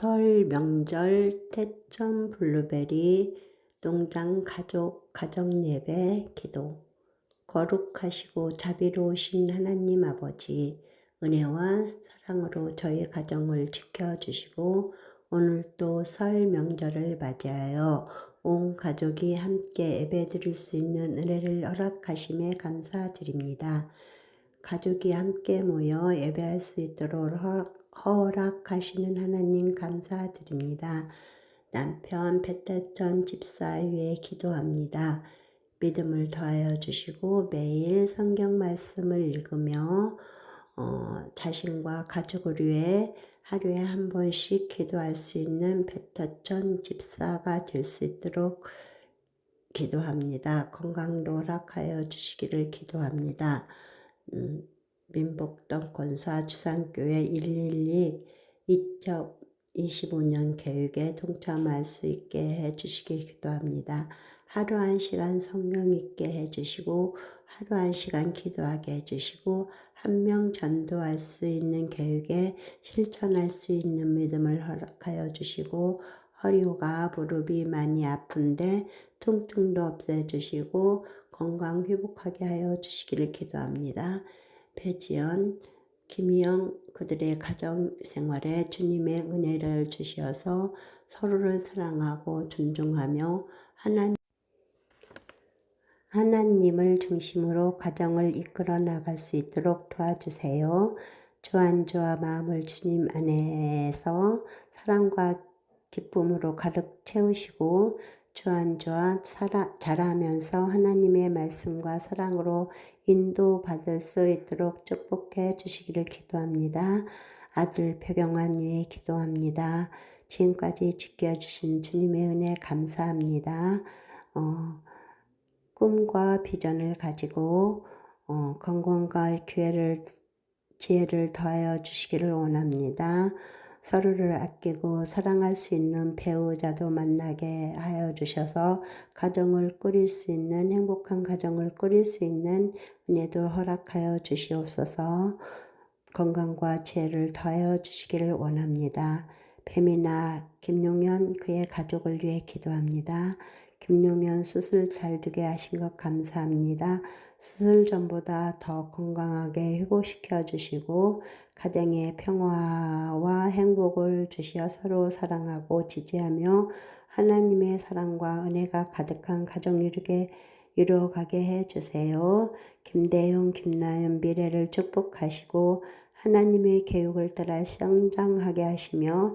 설 명절 태점 블루베리 농장 가족 가정 예배 기도 거룩하시고 자비로우신 하나님 아버지 은혜와 사랑으로 저희 가정을 지켜주시고 오늘도 설 명절을 맞이하여 온 가족이 함께 예배드릴 수 있는 은혜를 허락하심에 감사드립니다. 가족이 함께 모여 예배할 수 있도록 허- 허락하시는 하나님 감사드립니다. 남편 배태천 집사 위해 기도합니다. 믿음을 더하여 주시고 매일 성경 말씀을 읽으며 어, 자신과 가족을 위해 하루에 한 번씩 기도할 수 있는 배터천 집사가 될 수 있도록 기도합니다. 건강도 허락하여 주시기를 기도합니다. 음, 민복동 권사 주상교회 112 2025년 계획에 동참할 수 있게 해주시길 기도합니다. 하루 한 시간 성경 읽게 해주시고 하루 한 시간 기도하게 해주시고 한 명 전도할 수 있는 계획에 실천할 수 있는 믿음을 허락하여 주시고 허리가 무릎이 많이 아픈데 통증도 없애주시고 건강 회복하게 하여 주시기를 기도합니다. 배지연, 김희영 그들의 가정 생활에 주님의 은혜를 주시어서 서로를 사랑하고 존중하며 하나님 하나님을 중심으로 가정을 이끌어 나갈 수 있도록 도와주세요. 주안주와 마음을 주님 안에서 사랑과 기쁨으로 가득 채우시고 주안주와 자라면서 하나님의 말씀과 사랑으로 인도받을 수 있도록 축복해 주시기를 기도합니다. 아들 배경환 위해 기도합니다. 지금까지 지켜주신 주님의 은혜 감사합니다. 어, 꿈과 비전을 가지고 어, 건강과 기회를 지혜를 더하여 주시기를 원합니다. 서로를 아끼고 사랑할 수 있는 배우자도 만나게 하여 주셔서 가정을 꾸릴 수 있는 행복한 가정을 꾸릴 수 있는 은혜도 허락하여 주시옵소서 건강과 지혜를 더하여 주시기를 원합니다. 뱀이나 김용현 그의 가족을 위해 기도합니다. 김용현 수술 잘 되게 하신 것 감사합니다. 수술 전보다 더 건강하게 회복시켜 주시고 가정의 평화와 행복을 주시어 서로 사랑하고 지지하며 하나님의 사랑과 은혜가 가득한 가정 이루게 이루어가게 해 주세요. 김대용, 김나연 미래를 축복하시고 하나님의 계획을 따라 성장하게 하시며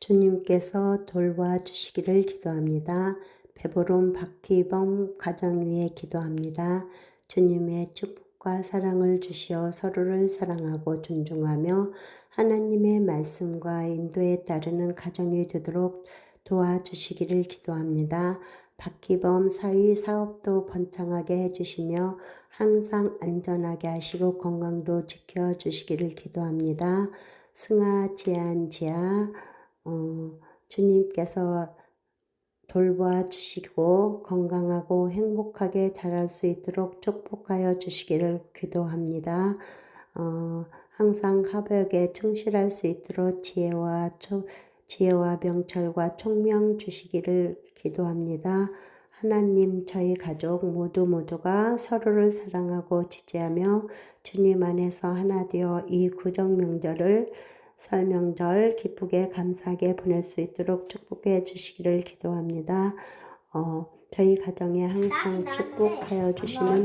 주님께서 돌봐 주시기를 기도합니다. 배보름 박희범 가정 위에 기도합니다. 주님의 축복과 사랑을 주시어 서로를 사랑하고 존중하며 하나님의 말씀과 인도에 따르는 가정이 되도록 도와주시기를 기도합니다. 박희범 사위 사업도 번창하게 해주시며 항상 안전하게 하시고 건강도 지켜주시기를 기도합니다. 승아, 지안, 지아, 어, 주님께서 돌봐 주시고 건강하고 행복하게 자랄 수 있도록 축복하여 주시기를 기도합니다. 어, 항상 화벽에 충실할 수 있도록 지혜와 초, 지혜와 명철과 총명 주시기를 기도합니다. 하나님 저희 가족 모두 모두가 서로를 사랑하고 지지하며 주님 안에서 하나 되어 이 구정 명절을 설명절 기쁘게 감사하게 보낼 수 있도록 축복해 주시기를 기도합니다. 어, 저희 가정에 항상 축복하여 주시는